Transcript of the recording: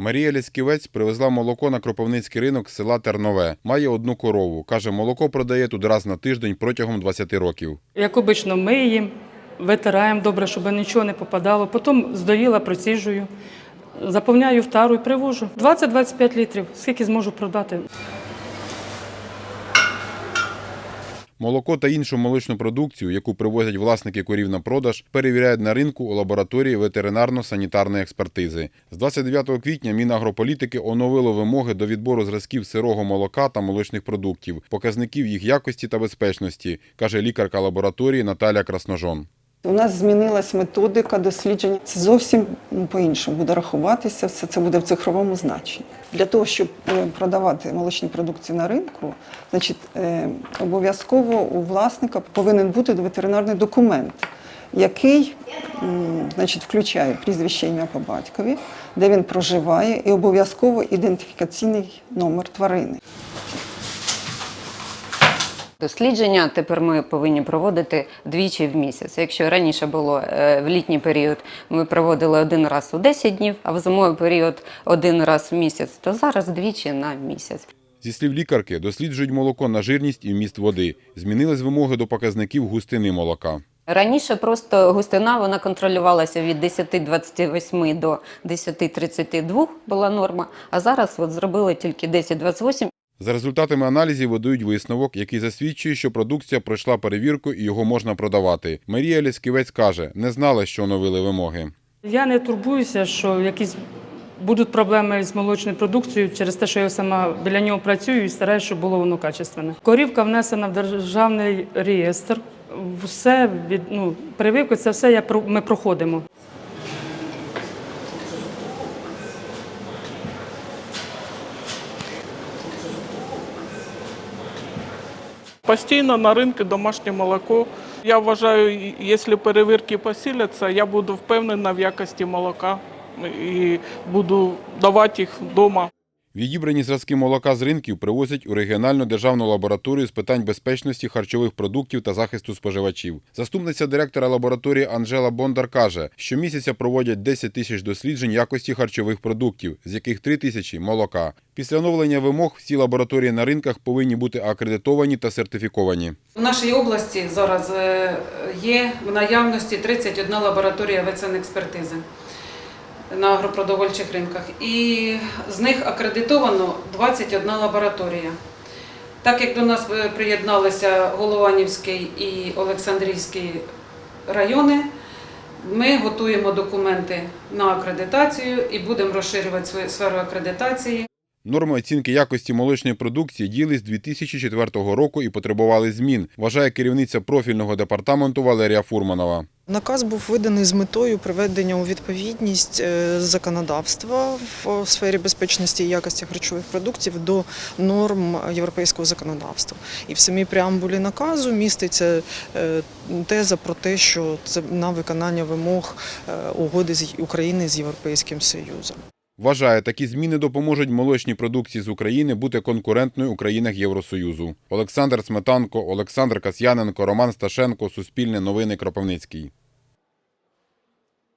Марія Лісківець привезла молоко на Кропивницький ринок з села Тернове. Має одну корову. Каже, молоко продає тут раз на тиждень протягом 20 років. Як обично, миємо, витираємо добре, щоб нічого не попадало. Потім здоїла, проціжую, заповняю в тару і привожу. 20-25 літрів, скільки зможу продати. Молоко та іншу молочну продукцію, яку привозять власники корів на продаж, перевіряють на ринку у лабораторії ветеринарно-санітарної експертизи. З 29 квітня Мінагрополітики оновило вимоги до відбору зразків сирого молока та молочних продуктів, показників їх якості та безпечності, каже лікарка лабораторії Наталя Красножон. У нас змінилась методика дослідження. Це зовсім по-іншому буде рахуватися, все це буде в цифровому значенні. Для того, щоб е, продавати молочні продукції на ринку, значить, е, обов'язково у власника повинен бути ветеринарний документ, який значить, включає прізвище ім'я по батькові, де він проживає, і обов'язково ідентифікаційний номер тварини. Дослідження тепер ми повинні проводити двічі в місяць. Якщо раніше було е, в літній період, ми проводили один раз у 10 днів, а в зимовий період один раз в місяць, то зараз двічі на місяць. Зі слів лікарки, досліджують молоко на жирність і вміст води. Змінились вимоги до показників густини молока. Раніше просто густина вона контролювалася від 10,28 до 10,32 була норма, а зараз от зробили тільки 10,28 За результатами аналізів видають висновок, який засвідчує, що продукція пройшла перевірку і його можна продавати. Марія Лясківець каже, не знала, що оновили вимоги. Я не турбуюся, що якісь будуть проблеми з молочною продукцією через те, що я сама біля нього працюю і стараюся, щоб було воно качественне. Корівка внесена в державний реєстр. Все від ну, прививки, це все я ми проходимо. Постійно на ринку домашнє молоко. Я вважаю, якщо перевірки посіляться, я буду впевнена в якості молока і буду давати їх вдома. Відібрані зразки молока з ринків привозять у регіональну державну лабораторію з питань безпечності харчових продуктів та захисту споживачів. Заступниця директора лабораторії Анжела Бондар каже, що місяця проводять 10 тисяч досліджень якості харчових продуктів, з яких 3 тисячі молока. Після оновлення вимог всі лабораторії на ринках повинні бути акредитовані та сертифіковані. У нашій області зараз е, є в наявності 31 лабораторія ветсанекспертизи на агропродовольчих ринках. І з них акредитовано 21 лабораторія. Так як до нас приєдналися Голованівський і Олександрійський райони, ми готуємо документи на акредитацію і будемо розширювати свою сферу акредитації. Норми оцінки якості молочної продукції діяли з 2004 року і потребували змін, вважає керівниця профільного департаменту Валерія Фурманова. Наказ був виданий з метою приведення у відповідність е, законодавства в сфері безпечності і якості харчових продуктів до норм європейського законодавства. І в самій преамбулі наказу міститься е, теза про те, що це на виконання вимог е, угоди з України з Європейським Союзом. Вважає, такі зміни допоможуть молочній продукції з України бути конкурентною у країнах Євросоюзу. Олександр Сметанко, Олександр Касьяненко, Роман Сташенко, Суспільне новини Кропивницький.